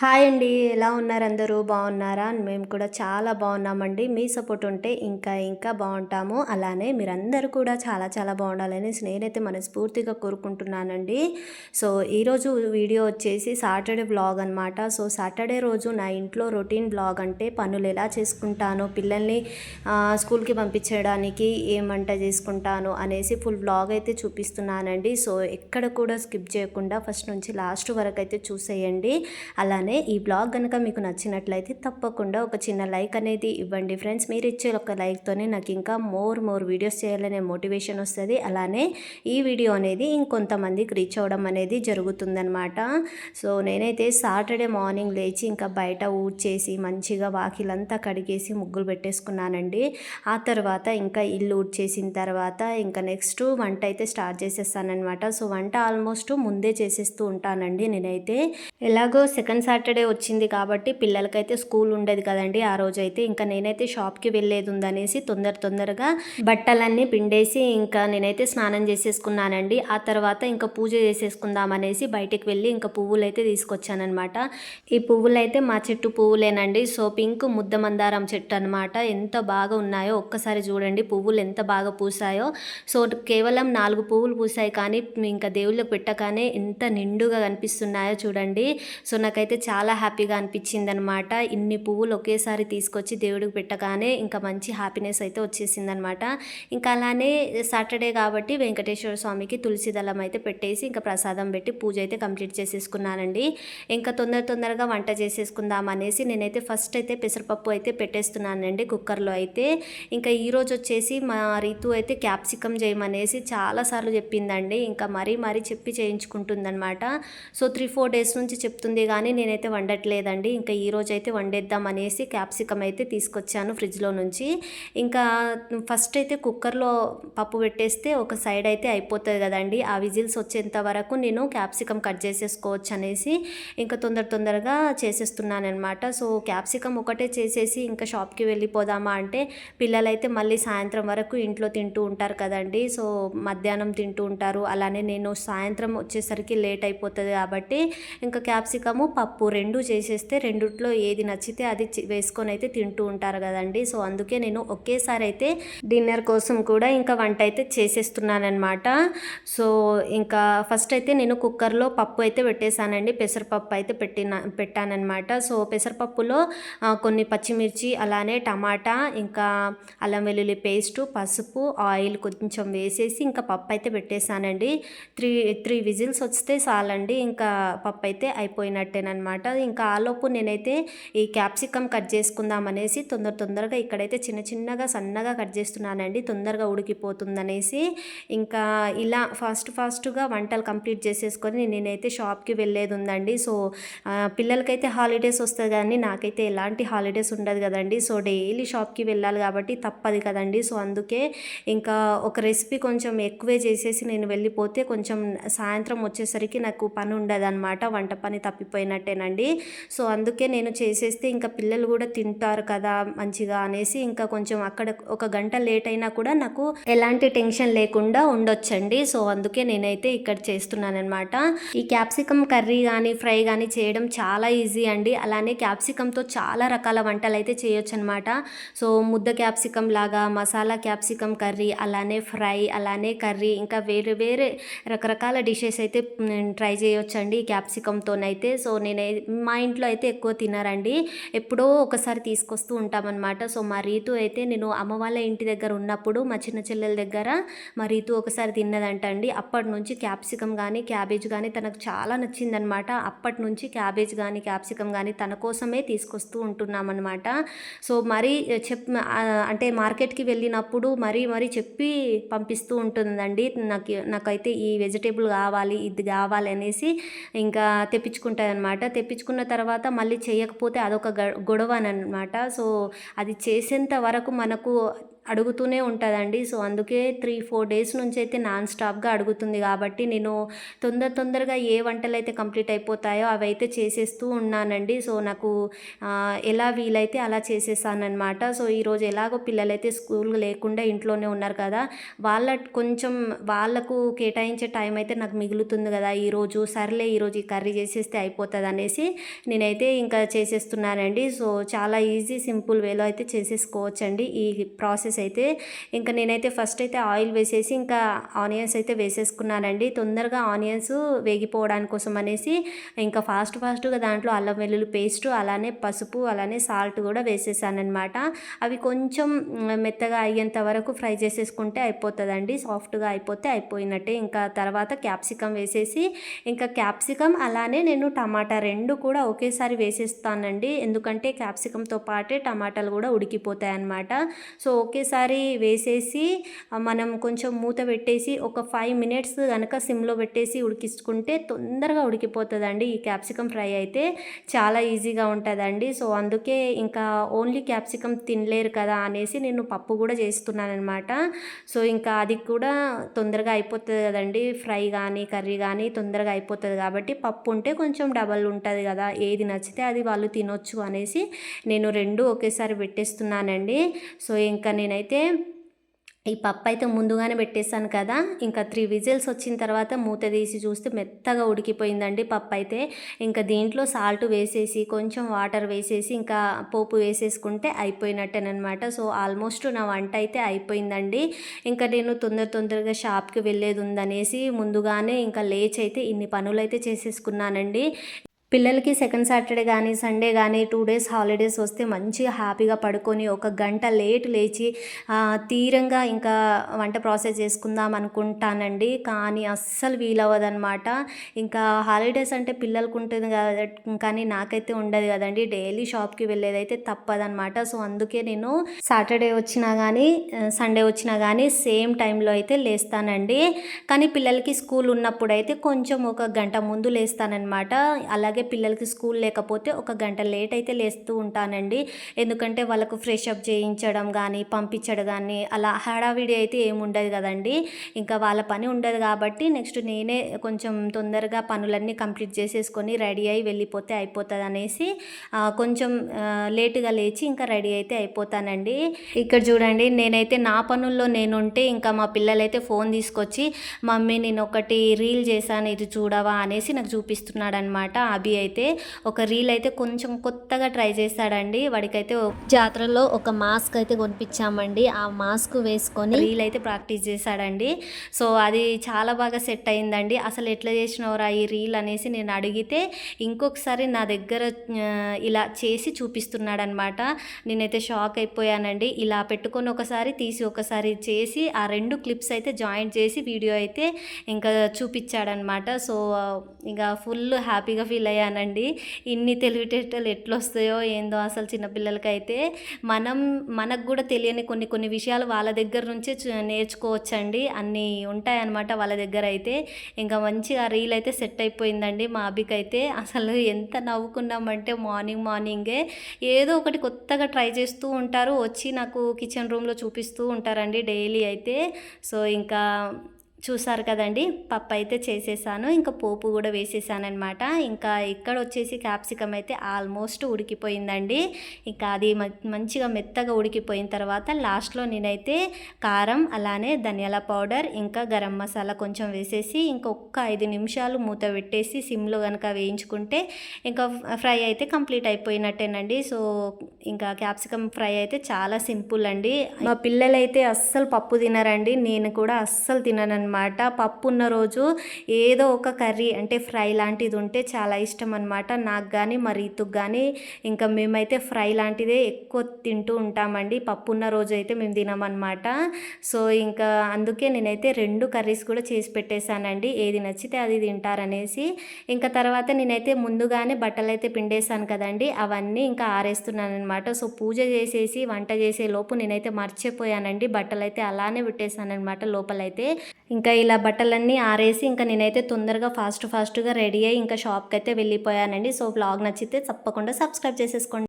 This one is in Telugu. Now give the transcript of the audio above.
హాయ్ అండి ఎలా ఉన్నారు అందరూ? బాగున్నారా? మేము కూడా చాలా బాగున్నామండి. మీ సపోర్ట్ ఉంటే ఇంకా ఇంకా బాగుంటాము. అలానే మీరందరూ కూడా చాలా చాలా బాగుండాలని నేనైతే మనస్ఫూర్తిగా కోరుకుంటున్నానండి. సో ఈరోజు వీడియో వచ్చేసి సాటర్డే బ్లాగ్ అనమాట సో సాటర్డే రోజు నా ఇంట్లో రొటీన్ బ్లాగ్ అంటే పనులు ఎలా చేసుకుంటాను పిల్లల్ని స్కూల్కి పంపించడానికి ఏం వంట చేసుకుంటాను అనేసి ఫుల్ బ్లాగ్ అయితే చూపిస్తున్నానండి. సో ఎక్కడ కూడా స్కిప్ చేయకుండా ఫస్ట్ నుంచి లాస్ట్ వరకు అయితే చూసేయండి. అలానే ఈ బ్లాగ్ కనుక మీకు నచ్చినట్లయితే తప్పకుండా ఒక చిన్న లైక్ అనేది ఇవ్వండి. ఫ్రెండ్స్ మీరు ఇచ్చే ఒక లైక్తోనే నాకు ఇంకా మోర్ మోర్ వీడియోస్ చేయాలనే మోటివేషన్ వస్తుంది. అలానే ఈ వీడియో అనేది ఇంకొంతమందికి రీచ్ అవ్వడం అనేది జరుగుతుందనమాట సో నేనైతే సాటర్డే మార్నింగ్ లేచి ఇంకా బయట ఊడ్చేసి మంచిగా వాకిలంతా కడిగేసి ముగ్గులు పెట్టేసుకున్నానండి. ఆ తర్వాత ఇంకా ఇల్లు ఊడ్చేసిన తర్వాత ఇంకా నెక్స్ట్ వంట అయితే స్టార్ట్ చేసేస్తానమాట సో వంట ఆల్మోస్ట్ ముందే చేసేస్తూ ఉంటానండి నేనైతే. ఎలాగో సెకండ్ సాటర్డే వచ్చింది కాబట్టి పిల్లలకైతే స్కూల్ ఉండేది కదండి. ఆ రోజు అయితే ఇంకా నేనైతే షాప్కి వెళ్ళేది ఉందనేసి తొందర తొందరగా బట్టలన్నీ పిండేసి ఇంకా నేనైతే స్నానం చేసేసుకున్నానండి. ఆ తర్వాత ఇంకా పూజ చేసేసుకుందాం అనేసి బయటికి వెళ్ళి ఇంకా పువ్వులు అయితే తీసుకొచ్చానమాట ఈ పువ్వులు అయితే మా చెట్టు పువ్వులేనండి. సో పింక్ ముద్ద మందారం చెట్టు అనమాట ఎంత బాగా ఉన్నాయో ఒక్కసారి చూడండి పువ్వులు ఎంత బాగా పూసాయో. సో కేవలం నాలుగు పువ్వులు పూసాయి కానీ ఇంకా దేవుళ్ళకి పెట్టగానే ఎంత నిండుగా కనిపిస్తున్నాయో చూడండి. సో నాకైతే చాలా హ్యాపీగా అనిపించింది అనమాట ఇన్ని పువ్వులు ఒకేసారి తీసుకొచ్చి దేవుడికి పెట్టగానే ఇంకా మంచి హ్యాపీనెస్ అయితే వచ్చేసింది అనమాట ఇంకా అలానే సాటర్డే కాబట్టి వెంకటేశ్వర స్వామికి తులసి దళం అయితే పెట్టేసి ఇంకా ప్రసాదం పెట్టి పూజ అయితే కంప్లీట్ చేసేసుకున్నానండి. ఇంకా తొందర తొందరగా వంట చేసేసుకుందాం అనేసి నేనైతే ఫస్ట్ అయితే పెసరపప్పు అయితే పెట్టేస్తున్నానండి కుక్కర్లో అయితే. ఇంకా ఈరోజు వచ్చేసి మా రీతు అయితే క్యాప్సికమ్ చేయమనేసి చాలాసార్లు చెప్పిందండి. ఇంకా మరీ మరీ చెప్పి చేయించుకుంటుందనమాట. సో త్రీ ఫోర్ డేస్ నుంచి చెప్తుంది కానీ నేను నేనైతే వండట్లేదండి. ఇంకా ఈరోజు అయితే వండేద్దాం అనేసి క్యాప్సికమ్ అయితే తీసుకొచ్చాను ఫ్రిడ్జ్లో నుంచి. ఇంకా ఫస్ట్ అయితే కుక్కర్లో పప్పు పెట్టేస్తే ఒక సైడ్ అయితే అయిపోతుంది కదండి. ఆ విజిల్స్ వచ్చేంత వరకు నేను క్యాప్సికమ్ కట్ చేసేసుకోవచ్చు అనేసి ఇంకా తొందర తొందరగా చేసేస్తున్నాను అనమాట సో క్యాప్సికమ్ ఒకటే చేసేసి ఇంకా షాప్కి వెళ్ళిపోదామా అంటే పిల్లలైతే మళ్ళీ సాయంత్రం వరకు ఇంట్లో తింటూ ఉంటారు కదండి. సో మధ్యాహ్నం తింటూ ఉంటారు. అలానే నేను సాయంత్రం వచ్చేసరికి లేట్ అయిపోతుంది కాబట్టి ఇంకా క్యాప్సికము పప్పు రెండు చేసేస్తే రెండిట్లో ఏది నచ్చితే అది వేసుకొని అయితే తింటూ ఉంటారు కదండి. సో అందుకే నేను ఒకేసారి అయితే డిన్నర్ కోసం కూడా ఇంకా వంట అయితే చేసేస్తున్నానమాట సో ఇంకా ఫస్ట్ అయితే నేను కుక్కర్లో పప్పు అయితే పెట్టేశానండి. పెసరపప్పు అయితే పెట్టిన పెట్టానన్నమాట. సో పెసరపప్పులో కొన్ని పచ్చిమిర్చి అలానే టమాటా ఇంకా అల్లం వెల్లుల్లి పేస్టు పసుపు ఆయిల్ కొంచెం వేసేసి ఇంకా పప్పు అయితే పెట్టేశానండి. త్రీ త్రీ విజిల్స్ వస్తే చాలండి. ఇంకా పప్పు అయితే అయిపోయినట్టేనమాట ఇంకా ఆలోపు నేనైతే ఈ క్యాప్సికమ్ కట్ చేసుకుందాం అనేసి తొందర తొందరగా ఇక్కడైతే చిన్న చిన్నగా సన్నగా కట్ చేస్తున్నానండి. తొందరగా ఉడికిపోతుందనేసి ఇంకా ఇలా ఫాస్ట్ ఫాస్ట్గా వంటలు కంప్లీట్ చేసేసుకొని నేనైతే షాప్కి వెళ్ళేది ఉందండి. సో పిల్లలకైతే హాలిడేస్ వస్తుంది కానీ నాకైతే ఎలాంటి హాలిడేస్ ఉండదు కదండి. సో డైలీ షాప్కి వెళ్ళాలి కాబట్టి తప్పదు కదండి. సో అందుకే ఇంకా ఒక రెసిపీ కొంచెం ఎక్కువే చేసేసి నేను వెళ్ళిపోతే కొంచెం సాయంత్రం వచ్చేసరికి నాకు పని ఉండదు అనమాట వంట పని తప్పిపోయినట్టేనండి. సో అందుకే నేను చేసేస్తే ఇంకా పిల్లలు కూడా తింటారు కదా మంచిగా అనేసి ఇంకా కొంచెం అక్కడ ఒక గంట లేట్ అయినా కూడా నాకు ఎలాంటి టెన్షన్ లేకుండా ఉండొచ్చండి. సో అందుకే నేనైతే ఇక్కడ చేస్తున్నాను అనమాట ఈ క్యాప్సికమ్ కర్రీ కానీ ఫ్రై కానీ చేయడం చాలా ఈజీ అండి. అలానే క్యాప్సికంతో చాలా రకాల వంటలు అయితే చేయొచ్చు అనమాట సో ముద్ద క్యాప్సికం లాగా మసాలా క్యాప్సికం కర్రీ అలానే ఫ్రై అలానే కర్రీ ఇంకా వేరే వేరే రకరకాల డిషెస్ అయితే ట్రై చేయొచ్చండి ఈ క్యాప్సికంతోనైతే. సో నేను మా ఇంట్లో అయితే ఎక్కువ తినారండి. ఎప్పుడో ఒకసారి తీసుకొస్తూ ఉంటామన్నమాట. సో మా రీతు అయితే నేను అమ్మ వాళ్ళ ఇంటి దగ్గర ఉన్నప్పుడు మా చిన్న చెల్లెల దగ్గర మా రీతు ఒకసారి తిన్నదంట అండి అప్పటి నుంచి క్యాప్సికమ్ కానీ క్యాబేజ్ కానీ తనకు చాలా నచ్చిందనమాట అప్పటి నుంచి క్యాబేజ్ కానీ క్యాప్సికమ్ కానీ తన కోసమే తీసుకొస్తూ ఉంటున్నామన్నమాట. సో మరీ చెప్ అంటే మార్కెట్కి వెళ్ళినప్పుడు మరీ మరీ చెప్పి పంపిస్తూ ఉంటుందండి. నాకు నాకైతే ఈ వెజిటేబుల్ కావాలి ఇది కావాలి అనేసి ఇంకా తెప్పించుకుంటుంది అనమాట తెప్పించుకున్న తర్వాత మళ్ళీ చేయకపోతే అదొక గ- గొడవ అనమాట సో అది చేసేంత వరకు మనకు అడుగుతూనే ఉంటుందండి. సో అందుకే త్రీ ఫోర్ డేస్ నుంచి అయితే నాన్ స్టాప్గా అడుగుతుంది కాబట్టి నేను తొందర తొందరగా ఏ వంటలు అయితే కంప్లీట్ అయిపోతాయో అవి అయితే చేసేస్తూ ఉన్నానండి. సో నాకు ఎలా వీలైతే అలా చేసేసానమాట సో ఈరోజు ఎలాగో పిల్లలైతే స్కూల్ లేకుండా ఇంట్లోనే ఉన్నారు కదా వాళ్ళ కొంచెం వాళ్ళకు కేటాయించే టైం అయితే నాకు మిగులుతుంది కదా. ఈరోజు సర్లే ఈరోజు ఈ కర్రీ చేసేస్తే అయిపోతుంది అనేసి నేనైతే ఇంకా చేసేస్తున్నానండి. సో చాలా ఈజీ సింపుల్ వేలో అయితే చేసేసుకోవచ్చండి ఈ ప్రాసెస్ అయితే ఇంకా నేనైతే ఫస్ట్ అయితే ఆయిల్ వేసేసి ఇంకా ఆనియన్స్ అయితే వేసేసుకున్నానండి. తొందరగా ఆనియన్స్ వేగిపోవడానికి కోసం అనేసి ఇంకా ఫాస్ట్ ఫాస్ట్గా దాంట్లో అల్లం వెల్లుల్లి పేస్ట్ అలానే పసుపు అలానే సాల్ట్ కూడా వేసేసానమాట అవి కొంచెం మెత్తగా అయ్యేంత వరకు ఫ్రై చేసేసుకుంటే అయిపోతుందండి. సాఫ్ట్గా అయిపోతే అయిపోయినట్టే. ఇంకా తర్వాత క్యాప్సికమ్ వేసేసి ఇంకా క్యాప్సికమ్ అలానే నేను టమాటా రెండు కూడా ఒకేసారి వేసేస్తానండి. ఎందుకంటే క్యాప్సికంతో పాటే టమాటాలు కూడా ఉడికిపోతాయి అన్నమాట సో ఒకేసారి వేసేసి మనం కొంచెం మూత పెట్టేసి ఒక ఫైవ్ మినిట్స్ కనుక సిమ్లో పెట్టేసి ఉడికించుకుంటే తొందరగా ఉడికిపోతుందండి. ఈ క్యాప్సికమ్ ఫ్రై అయితే చాలా ఈజీగా ఉంటుందండి. సో అందుకే ఇంకా ఓన్లీ క్యాప్సికమ్ తినలేరు కదా అనేసి నేను పప్పు కూడా చేస్తున్నాను అనమాట సో ఇంకా అది కూడా తొందరగా అయిపోతుంది కదండి. ఫ్రై కానీ కర్రీ కానీ తొందరగా అయిపోతుంది కాబట్టి పప్పు ఉంటే కొంచెం డబల్ ఉంటుంది కదా. ఏది నచ్చితే అది వాళ్ళు తినొచ్చు అనేసి నేను రెండు ఒకేసారి పెట్టేస్తున్నానండి. సో ఇంకా నేను నేనైతే ఈ పప్పు అయితే ముందుగానే పెట్టేశాను కదా ఇంకా త్రీ విజిల్స్ వచ్చిన తర్వాత మూత తీసి చూస్తే మెత్తగా ఉడికిపోయిందండి పప్పు అయితే ఇంకా దీంట్లో సాల్ట్ వేసేసి కొంచెం వాటర్ వేసేసి ఇంకా పోపు వేసేసుకుంటే అయిపోయినట్టేనమాట సో ఆల్మోస్ట్ నా వంట అయితే అయిపోయిందండి. ఇంకా నేను తొందర తొందరగా షాప్కి వెళ్ళేది ఉందనేసి ముందుగానే ఇంకా లేచి అయితే ఇన్ని పనులు అయితే చేసేసుకున్నానండి. పిల్లలకి సెకండ్ సాటర్డే కానీ సండే కానీ టూ డేస్ హాలిడేస్ వస్తే మంచిగా హ్యాపీగా పడుకొని ఒక గంట లేట్ లేచి తీరంగా ఇంకా వంట ప్రాసెస్ చేసుకుందాం అనుకుంటానండి. కానీ అస్సలు వీలవ్వదనమాట ఇంకా హాలిడేస్ అంటే పిల్లలకు ఉంటుంది కదా కానీ నాకైతే ఉండదు కదండి. డైలీ షాప్కి వెళ్ళేదైతే తప్పదనమాట సో అందుకే నేను సాటర్డే వచ్చినా కానీ సండే వచ్చినా కానీ సేమ్ టైంలో అయితే లేస్తానండి. కానీ పిల్లలకి స్కూల్ ఉన్నప్పుడు అయితే కొంచెం ఒక గంట ముందు లేస్తానన్నమాట. అలాగే అలాగే పిల్లలకి స్కూల్ లేకపోతే ఒక గంట లేట్ అయితే లేస్తూ ఉంటానండి. ఎందుకంటే వాళ్ళకు ఫ్రెష్ అప్ చేయించడం కానీ పంపించడం కానీ అలా హడావిడి అయితే ఏముండదు కదండి. ఇంకా వాళ్ళ పని ఉండదు కాబట్టి నెక్స్ట్ నేనే కొంచెం తొందరగా పనులన్నీ కంప్లీట్ చేసేసుకొని రెడీ అయి వెళ్ళిపోతే అయిపోతుంది అనేసి కొంచెం లేటుగా లేచి ఇంకా రెడీ అయితే అయిపోతానండి. ఇక్కడ చూడండి నేనైతే నా పనుల్లో నేనుంటే ఇంకా మా పిల్లలైతే ఫోన్ తీసుకొచ్చి మమ్మీ నేను ఒకటి రీల్ చేశాను ఇది చూడవా? అనేసి నాకు చూపిస్తున్నాడు అనమాట అభి అయితే ఒక రీల్ అయితే కొంచెం కొత్తగా ట్రై చేశాడండి వాడికైతే జాతరలో ఒక మాస్క్ అయితే కొనిపించామండి. ఆ మాస్క్ వేసుకొని రీల్ అయితే ప్రాక్టీస్ చేశాడండి. సో అది చాలా బాగా సెట్ అయిందండి. అసలు ఎట్లా చేసినవరా ఈ రీల్ అనేసి నేను అడిగితే ఇంకొకసారి నా దగ్గర ఇలా చేసి చూపిస్తున్నాడనమాట. నేనైతే షాక్ అయిపోయానండి. ఇలా పెట్టుకొని ఒకసారి తీసి ఒకసారి చేసి ఆ రెండు క్లిప్స్ అయితే జాయింట్ చేసి వీడియో అయితే ఇంకా చూపించాడనమాట. సో ఇంకా ఫుల్ హ్యాపీగా ఫీల్ అయ్యానండి ఇన్ని తెలివితేటలు ఎట్లొస్తాయో ఏందో అసలు చిన్నపిల్లలకైతే మనం మనకు కూడా తెలియని కొన్ని కొన్ని విషయాలు వాళ్ళ దగ్గర నుంచే నేర్చుకోవచ్చండి. అన్నీ ఉంటాయన్నమాట వాళ్ళ దగ్గర అయితే. ఇంకా మంచిగా రీల్ అయితే సెట్ అయిపోయిందండి మా అభికైతే. అసలు ఎంత నవ్వుకున్నామంటే మార్నింగ్ మార్నింగే ఏదో ఒకటి కొత్తగా ట్రై చేస్తూ ఉంటారు. వచ్చి నాకు కిచెన్ రూమ్లో చూపిస్తూ ఉంటారండి డైలీ అయితే. సో ఇంకా చూసారు కదండి పప్పు అయితే చేసేసాను ఇంకా పోపు కూడా వేసేసానమాట ఇంకా ఇక్కడ వచ్చేసి క్యాప్సికమ్ అయితే ఆల్మోస్ట్ ఉడికిపోయిందండి. ఇంకా అది మంచిగా మెత్తగా ఉడికిపోయిన తర్వాత లాస్ట్లో నేనైతే కారం అలానే ధనియాల పౌడర్ ఇంకా గరం మసాలా కొంచెం వేసేసి ఇంకా ఒక్క ఐదు నిమిషాలు మూత పెట్టేసి సిమ్లో కనుక వేయించుకుంటే ఇంకా ఫ్రై అయితే కంప్లీట్ అయిపోయినట్టేనండి. సో ఇంకా క్యాప్సికమ్ ఫ్రై అయితే చాలా సింపుల్ అండి. మా పిల్లలైతే అస్సలు పప్పు తినరండి. నేను కూడా అస్సలు తినను అనమాట పప్పు ఉన్న రోజు ఏదో ఒక కర్రీ అంటే ఫ్రై లాంటిది ఉంటే చాలా ఇష్టం అనమాట నాకు కానీ మా రీతుకు కానీ ఇంకా మేమైతే ఫ్రై లాంటిదే ఎక్కువ తింటూ ఉంటామండి. పప్పు ఉన్న రోజు అయితే మేము తినమన్నమాట సో ఇంకా అందుకే నేనైతే రెండు కర్రీస్ కూడా చేసి పెట్టేశానండి. ఏది నచ్చితే అది తింటారనేసి. ఇంకా తర్వాత నేనైతే ముందుగానే బట్టలు అయితే పిండేశాను కదండి అవన్నీ ఇంకా ఆరేస్తున్నాను అనమాట సో పూజ చేసేసి వంట చేసే లోపు నేనైతే మర్చిపోయానండి. బట్టలు అయితే అలానే పెట్టేశాను అనమాట లోపలైతే. ఇంకా ఇలా బట్టలన్నీ ఆరేసి ఇంకా నేనైతే తొందరగా ఫాస్ట్ ఫాస్ట్గా రెడీ అయ్యి ఇంకా షాప్కి అయితే వెళ్ళిపోయానండి. సో బ్లాగ్ నచ్చితే తప్పకుండా సబ్స్క్రైబ్ చేసేసుకోండి.